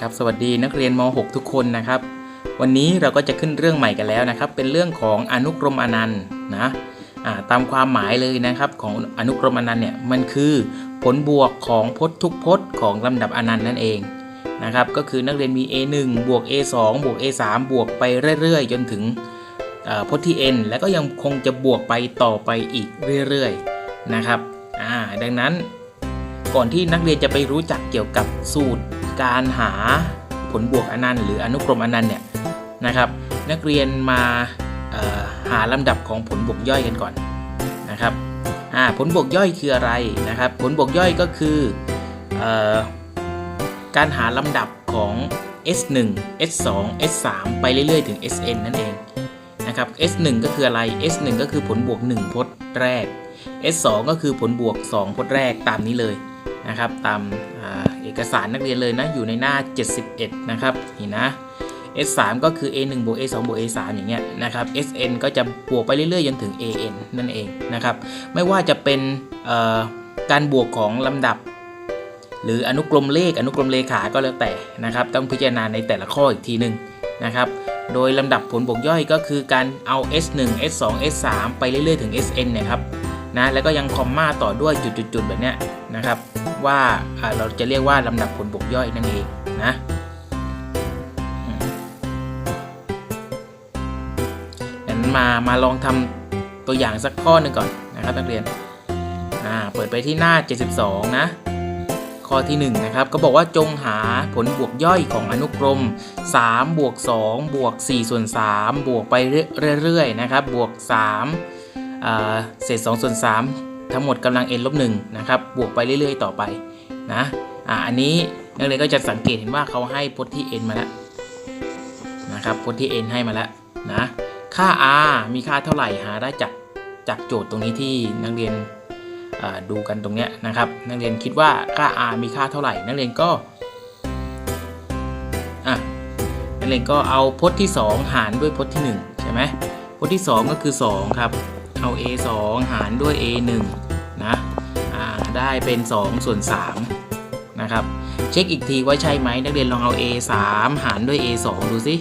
ครับสวัสดีนักเรียนม .6 ทุกคนนะครับ วันนี้เราก็จะขึ้นเรื่องใหม่กันแล้วนะครับ เป็นเรื่องของอนุกรมอนันต์นะตามความหมายเลยนะครับของอนุกรมอนันต์เนี่ยมันคือผลบวกของพจน์ทุกพจน์ของลำดับอนันต์นั่นเองนะครับก็คือนักเรียนมี a1 บวก a2 บวก a3 บวกไปเรื่อยๆ จนถึงพจน์ที่ n แล้วก็ยังคงจะบวกไปต่อไปอีกเรื่อยๆนะครับดังนั้นก่อนที่นักเรียนจะไปรู้จักเกี่ยวกับสูตร การหาผลบวกอนันต์หรืออนุกรมอนันต์เนี่ยนะครับ นักเรียนมาหาลำดับของผลบวกย่อยกันก่อนนะครับผลบวกย่อยคืออะไรนะครับ ผลบวกย่อยก็คือออการหาลำดับของ S1 S2 S3 ไปเรื่อยๆ ถึง Sn นั่นเองนะครับ S1 ก็คืออะไร S1 ก็คือผลบวก 1 พจน์แรก S2 ก็คือผลบวก 2 พจน์แรกตามนี้เลยนะครับ ตาม อกสารนักเรียนเลยนะ อยู่ในหน้า 71 นะครับนี่นะ S3 ก็คือ A1 บวก A2 บวก A3 อย่างเงี้ยนะครับ Sn ก็จะบวกไปเรื่อยๆจนถึง An นั่นเองนะครับ ไม่ว่าจะเป็นการบวกของลำดับ หรืออนุกรมเลขอนุกรมเลขาก็แล้วแต่นะครับ ต้องพิจารณาในแต่ละข้ออีกทีหนึ่งนะครับ โดยลำดับผลบวกย่อยก็คือการเอา S1 S2 S3 ไปเรื่อยๆถึง Sn นี่ยครับนะแล้วก็ยังคอมมาต่อด้วยจุดๆๆแบบเนี้ยนะครับ ว่าเราจะเรียกว่าลำดับผลบวกย่อยนั่นเองนะอืมงั้นมามาลองทำตัวอย่างสักข้อหนึ่งก่อนนะครับนักเรียนเปิดไปที่หน้า 72 นะข้อที่1นะครับก็บอกว่าจงหาผลบวกย่อยของอนุกรม3บวก2บวก4ส่วน3บวกไปเรื่อยๆนะครับบวก3เศษ2ส่วน3 ทั้งหมดกำลัง n ลบ1นะครับ บวกไปเรื่อย ๆ ต่อไปนะ อ่า อันนี้นักเรียนก็จะสังเกตเห็นว่าเขาให้พจน์ที่ n มาแล้วนะครับพจน์ที่ n ให้มาแล้วนะ ค่า r มีค่าเท่าไหร่หาได้จากจากโจทย์ตรงนี้ที่นักเรียนดูกันตรงเนี้ยนะครับ นักเรียนคิดว่าค่า r มีค่าเท่าไหร่ นักเรียนก็อะนักเรียนก็เอาพจน์ที่ 2 หารด้วยพจน์ที่ 1 ใช่ไหมพจน์ที่ 2 ก็คือ 2 ครับ เอา a 2หารด้วย a 1นะได้เป็น 2 ส่วน3นะครับเช็คอีกทีว่าใช่ไหมนักเรียนลองเอา a 3หารด้วย a 2ดูสิ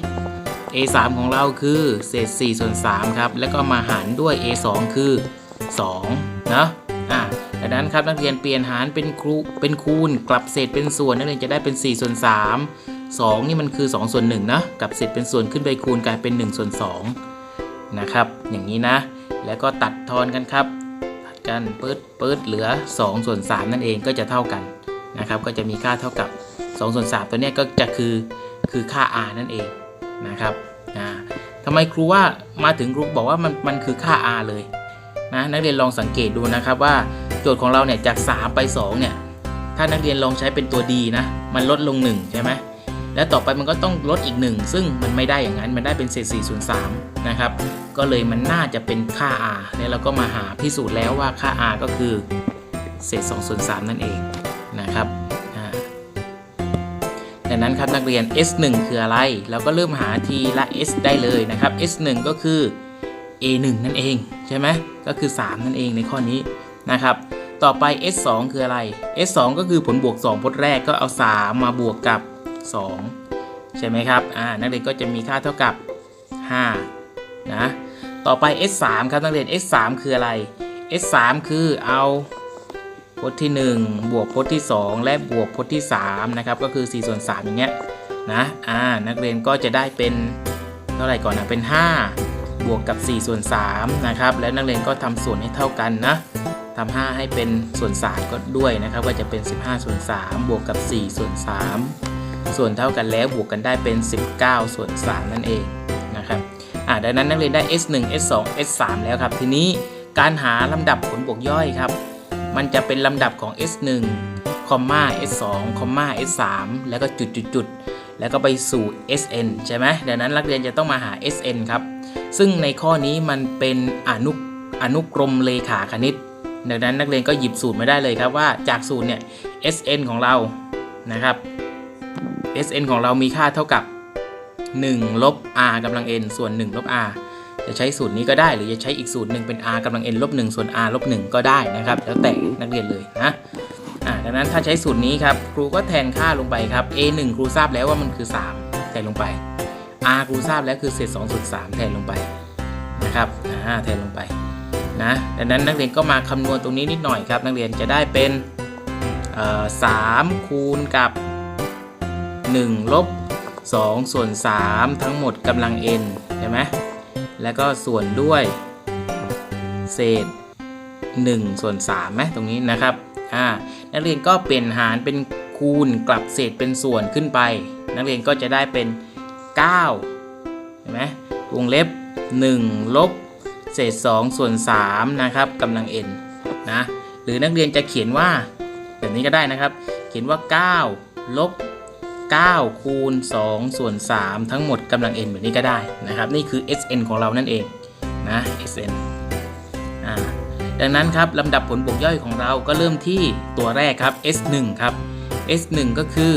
a 3ของเราคือเศษ4ส่วน3ครับแล้วก็มาหารด้วย a 2คือ2นะอ่าดังนั้นครับนักเรียนเปลี่ยนหารเป็นครูเป็นคูณกลับเศษเป็นส่วนนักเรียนจะได้เป็น 4 ส่วน 3 2 นี่มันคือ 2 ส่วน1นะกลับเศษเป็นส่วนขึ้นไปคูณกลายเป็น 1 ส่วน2นะครับอย่างนี้นะ แล้วก็ตัดทอนกันครับตัดกันปื๊ดปื๊ดเหลือ2ส่วน3นั่นเองก็จะเท่ากันนะครับ ก็จะมีค่าเท่ากับ2ส่วน3ตัวนี้ก็จะคือคือค่า r นั่นเองนะครับอ่าทำไมครูว่ามาถึงครูบอกว่ามันมันคือค่า r เลยนะนักเรียนลองสังเกตดูนะครับว่าโจทย์ของเราเนี่ยจาก 3 ไป 2 เนี่ย ถ้านักเรียนลองใช้เป็นตัวดีนะ มันลดลง 1 ใช่ไหม แล้วต่อไปมันก็ต้องลดอีก 1 ซึ่งมันไม่ได้อย่างนั้น มันได้เป็นเศษ4ส่วน3นะครับ ก็เลยมันน่าจะเป็นค่า r เนี่ยเราก็มาหาพิสูจน์แล้วว่าค่า r ก็คือเศษ2ส่วน3นั่นเองนะครับอ่าดังนั้นครับนักเรียน s1 คืออะไร เราก็เริ่มหาทีละ s ได้เลยนะครับ s1 ก็คือ a1 นั่นเองใช่ไหมก็คือ 3 นั่นเองในข้อนี้นะครับต่อไป s2 คืออะไร s2 ก็คือผลบวก 2 พจน์แรกก็เอา 3 มาบวกกับ 2 ใช่ไหมครับอ่านักเรียนก็จะมีค่าเท่ากับ 5 นะ ต่อไป s3 ครับนักเรียน s3 คืออะไร s3 คือเอาพจน์ที่ 1 บวกพจน์ที่ 2 และบวกพจน์ที่3นะครับก็คือ4ส่วน3อย่างเงี้ยนะอ่านักเรียนก็จะได้เป็นเท่าไหร่ก่อนนะเป็น 5 บวกกับ 4 ส่วน3นะครับแล้วนักเรียนก็ทำส่วนให้เท่ากันนะทำ5ให้เป็นส่วน3ก็ด้วยนะครับ ก็จะเป็น 15 ส่วน 3 บวกกับ 4 ส่วน 3 ส่วนเท่ากันแล้วบวกกันได้เป็น 19 ส่วน 3 นั่นเองนะครับอ่าดังนั้นนักเรียนได้ s1 s2 s3 แล้วครับ ทีนี้การหาลำดับผลบวกย่อยครับ มันจะเป็นลำดับของ s1 คอมมา s2 คอมมา s3 แล้วก็จุดจุดจุดแล้วก็ไปสู่ sn ใช่ไหมดังนั้นนักเรียนจะต้องมาหา sn ครับ ซึ่งในข้อนี้มันเป็นอนุอนุกรมเลขาคณิต ดังนั้นนักเรียนก็หยิบสูตรมาได้เลยครับว่าจากสูตรเนี่ย sn ของเรานะครับ sn ของเรามีค่าเท่ากับ 1 ลบ r กำลัง n ส่วน 1 ลบ r จะใช้สูตรนี้ก็ได้หรือจะใช้อีกสูตรหนึ่งเป็น r กำลัง n ลบ1ส่วน r ลบ1ก็ได้นะครับ แล้วแต่นักเรียนเลยนะดังนั้นถ้าใช้สูตรนี้ครับครูก็แทนค่าลงไปครับ a 1ครูทราบแล้วว่ามันคือ 3 แทนลงไป r ครูทราบแล้วคือเศษ2ส่วน3แทนลงไปนะครับแทนลงไปนะดังนั้นนักเรียนก็มาคำนวณตรงนี้นิดหน่อยครับ นักเรียนจะได้เป็น3คูณกับ 1ลบ2ส่วน 3 ทั้งหมดกำลัง n ใช่ไหมแล้วก็ส่วนด้วย เศษ1ส่วน3ไหมตรงนี้นะครับอ่านักเรียนก็เปลี่ยนหารเป็นคูณกลับเศษเป็นส่วนขึ้นไป นักเรียนก็จะได้เป็น9เห็นไหมวงเล็บ 1 ลบ เศษ 2 ส่วน 3 นะครับกำลัง n นะหรือนักเรียนจะเขียนว่าแบบนี้ก็ได้นะครับ เขียนว่า 9 ลบ 9 คูณ 2 ส่วน 3 ทั้งหมดกำลัง n แบบนี้ก็ได้นะครับ นี่คือ sn ของเรานั่นเองนะ sn อ่าดังนั้นครับลำดับผลบวกย่อยของเราก็เริ่มที่ตัวแรกครับ s1 ครับ s1 ก็คือ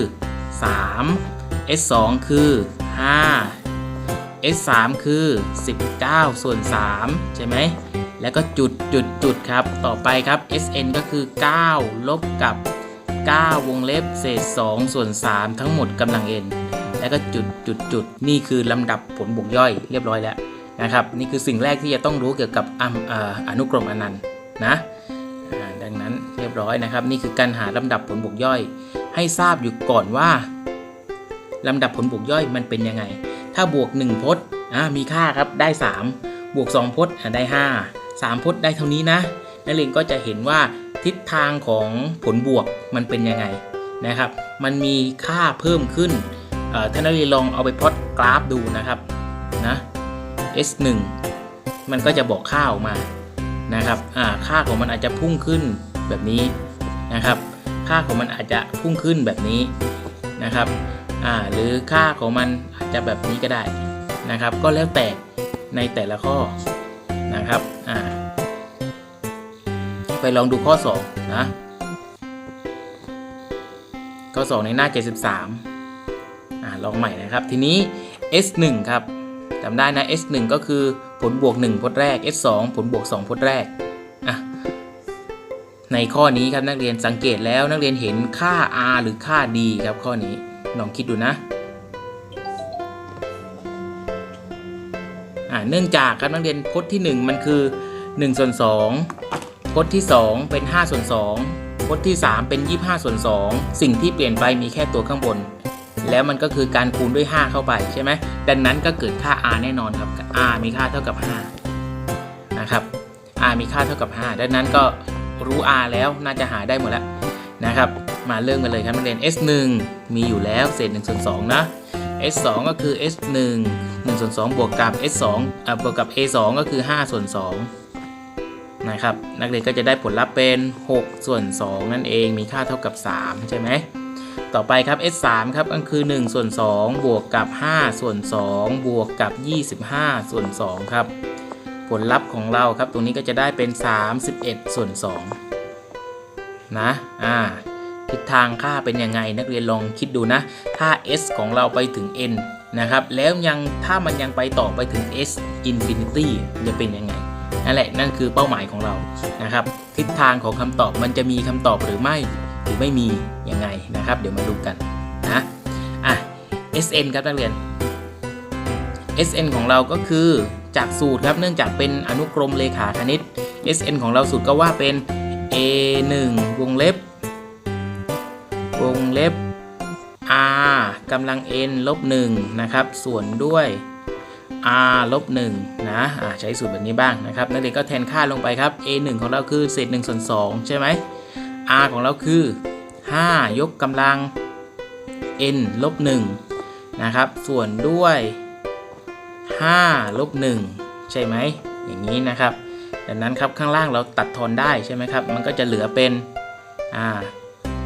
3 s2 คือ 5 s3 คือ 19 ส่วน 3 ใช่ไหมแล้วก็จุดจุดจุดครับ ต่อไปครับ sn ก็คือ 9 ลบกับ 9 วงเล็บเศษ 2 ส่วน 3 ทั้งหมดกำลัง n แล้วก็จุดจุดจุดนี่คือลำดับผลบวกย่อยเรียบร้อยแล้วนะครับ นี่คือสิ่งแรกที่จะต้องรู้เกี่ยวกับอออนุกรมอนันต์นะดังนั้นเรียบร้อยนะครับ นี่คือการหาลำดับผลบวกย่อย ให้ทราบอยู่ก่อนว่าลำดับผลบวกย่อยมันเป็นยังไง ถ้าบวก 1 พจน์มีค่าครับได้ 3 บวก 2 พจน์ได้ 5 3 พจน์ได้เท่านี้นะนักเรียนก็จะเห็นว่า ทิศทางของผลบวกมันเป็นยังไงนะครับ มันมีค่าเพิ่มขึ้นเอ่อถ้านักเรียนลองเอาไปพลอตกราฟดูนะครับนะ S1 มันก็จะบอกค่าออกมานะครับอ่าค่าของมันอาจจะพุ่งขึ้นแบบนี้นะครับ ค่าของมันอาจจะพุ่งขึ้นแบบนี้นะครับอ่าหรือค่าของมันอาจจะแบบนี้ก็ได้นะครับ ก็แล้วแต่ในแต่ละข้อนะครับอ่า ลองดูข้อ 2 นะ ข้อ 2 ในหน้า 73อ่าลองใหม่นะครับ ทีนี้ S1 ครับจำได้นะ S1 ก็คือผลบวก 1 พจน์แรก S2 ผลบวก 2 พจน์แรกอะในข้อนี้ครับนักเรียนสังเกตแล้วนักเรียนเห็นค่า R หรือค่า D ครับข้อนี้ลองคิดดูนะเนื่องจากครับนักเรียนพจน์ที่ 1 มันคือ1ส่วน2 พจน์ที่ 2 เป็น5ส่วน2พจน์ที่ 3 เป็น 25ส่วน2สิ่งที่เปลี่ยนไปมีแค่ตัวข้างบน แล้วมันก็คือการคูณด้วย 5 เข้าไปใช่ไหมดังนั้นก็เกิดค่า r แน่นอนครับ r มีค่าเท่ากับ 5 นะครับ r มีค่าเท่ากับ 5 ดังนั้นก็รู้ r แล้วน่าจะหาได้หมดแล้วนะครับ มาเริ่มกันเลยครับนักเรียน s 1มีอยู่แล้วเศษ1ส่วน2นะ s 2ก็คือ s 1 1ส่วน2บวกกับ s 2อ่าบวกกับ a 2ก็คือ5ส่วน2 นะครับ นักเรียนก็จะได้ผลลัพธ์เป็น 6 ส่วน 2 นั่นเองมีค่าเท่ากับ 3 ใช่ไหมต่อไปครับ s 3ครับก็คือ 1 ส่วน 2 บวกกับ 5 ส่วน 2 บวกกับ 25 ส่วน 2 ครับ ผลลัพธ์ของเราครับ ตรงนี้ก็จะได้เป็น 31 ส่วน 2 นะ อ่า ทิศทางค่าเป็นยังไง นักเรียนลองคิดดูนะ ถ้า s ของเราไปถึง n นะครับ แล้วยังถ้ามันยังไปต่อไปถึง s infinity จะเป็นยังไง นั่นแหละนั่นคือเป้าหมายของเรานะครับ ทิศทางของคำตอบมันจะมีคำตอบหรือไม่หรือไม่มียังไงนะครับ เดี๋ยวมาดูกันนะอะ SN ครับนักเรียน SN ของเราก็คือจากสูตรครับเนื่องจากเป็นอนุกรมเลขาคณิต SN ของเราสูตรก็ว่าเป็น A1 วงเล็บ วงเล็บ R กำลัง n ลบ1นะครับ ส่วนด้วย r ลบ1นะอ่าใช้สูตรแบบนี้บ้างนะครับนักเรียนก็แทนค่าลงไปครับ a1 ของเราคือเศษ1ส่วน2ใช่ไหม r ของเราคือ 5 ยกกำลัง n ลบ1นะครับ ส่วนด้วย 5 ลบ1ใช่ไหม อย่างนี้นะครับ ดังนั้นครับข้างล่างเราตัดทอนได้ใช่ไหมครับ มันก็จะเหลือเป็นอ่า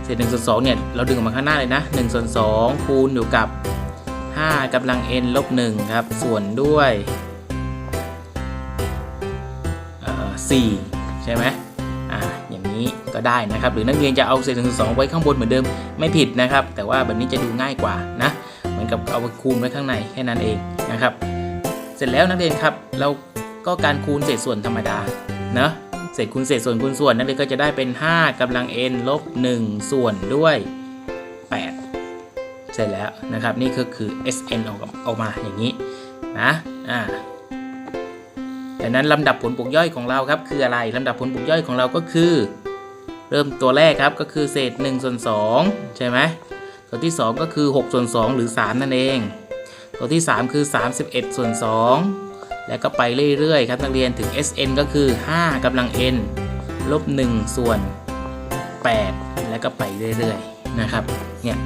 เศษ1ส่วน2เนี่ย เราดึงออกมาข้างหน้าเลยนะ1ส่วน2คูณอยู่กับ 5กำลัง n ลบ1ครับ ส่วนด้วย4ใช่ไหมอ่าอย่างนี้ก็ได้นะครับ หรือนักเรียนจะเอาเศษ1ส่วน2ไว้ข้างบนเหมือนเดิมไม่ผิดนะครับ แต่ว่าแบบนี้จะดูง่ายกว่านะเหมือนกับเอาไปคูณไว้ข้างในแค่นั้นเองนะครับ เสร็จแล้วนักเรียนครับเราก็การคูณเศษส่วนธรรมดาเนอะเศษคูณเศษส่วนคูณส่วนนักเรียนก็จะได้เป็น 5กำลัง n ลบ1ส่วนด้วย 8 ร็จแล้วนะครับ นี่ก็คือ SN ออกออกมาอย่างนี้นะอ่าดังนั้นลำดับผลบวกย่อยของเราครับคืออะไรลำดับผลบวกย่อยของเราก็คือ เริ่มตัวแรกครับก็คือเศษ1ส่วน2ใช่ไหมตัวที่ 2 ก็คือ6ส่วน2หรือ 3 นั่นเอง ตัวที่ 3 คือ 31ส่วน2แล้วก็ไปเรื่อยๆครับนักเรียนถึง SN ก็คือ 5กำลัง n ลบ1ส่วน 8 แล้วก็ไปเรื่อยๆนะครับเนี่ย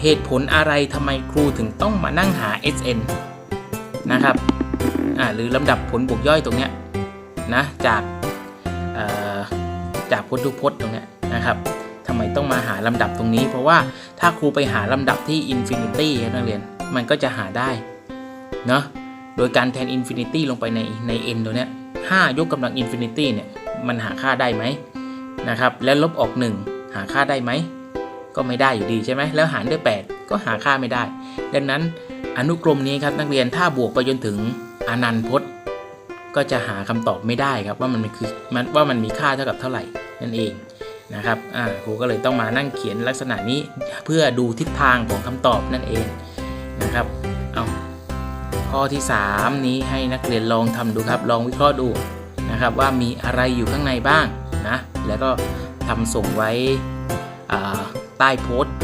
เหตุผลอะไรทำไมครูถึงต้องมานั่งหา SN นะครับหรือลำดับผลบวกย่อยตรงเนี้ยนะจากจากพจน์ทุกพจน์ตรงเนี้ยนะครับทำไมต้องมาหาลำดับตรงนี้ เพราะว่าถ้าครูไปหาลำดับที่ infinity นักเรียนมันก็จะหาได้เนาะโดยการแทน infinity ลงไปในใน n ตัวเนี้ย5ยกกำลัง infinity เนี่ยมันหาค่าได้ไหมนะครับ แล้วลบออก 1 หาค่าได้ไหม ก็ไม่ได้อยู่ดีใช่ไหมแล้วหารด้วย 8 ก็หาค่าไม่ได้ ดังนั้นอนุกรมนี้ครับนักเรียนถ้าบวกไปจนถึงอนันตพจน์ ก็จะหาคำตอบไม่ได้ครับว่ามันคือมันว่ามันมีค่าเท่ากับเท่าไหร่นั่นเองนะครับอ่าครูก็เลยต้องมานั่งเขียนลักษณะนี้เพื่อดูทิศทางของคำตอบนั่นเองนะครับเอาข้อที่ 3 นี้ให้นักเรียนลองทำดูครับ ลองวิเคราะห์ดูนะครับว่ามีอะไรอยู่ข้างในบ้างนะแล้วก็ทำส่งไว้อ่า ใต้โพสต์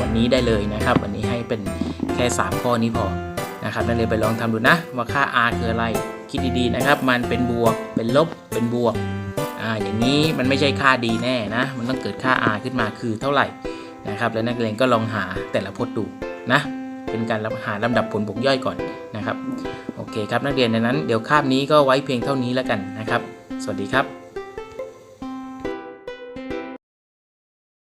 วันนี้ได้เลยนะครับ วันนี้ให้เป็นแค่ 3 ข้อนี้พอนะครับนักเรียนไปลองทำดูนะ ว่าค่า r คืออะไร คิดดีๆนะครับ มันเป็นบวก เป็นลบ เป็นบวกอ่าอย่างนี้มันไม่ใช่ค่าดีแน่นะ มันต้องเกิดค่า r ขึ้นมาคือเท่าไหร่นะครับ แล้วนักเรียนก็ลองหาแต่ละพจน์ดูนะ เป็นการหาลำดับผลบวกย่อยก่อนนะครับ โอเคครับนักเรียนดังนั้น เดี๋ยวคาบนี้ก็ไว้เพียงเท่านี้แล้วกันนะครับ สวัสดีครับ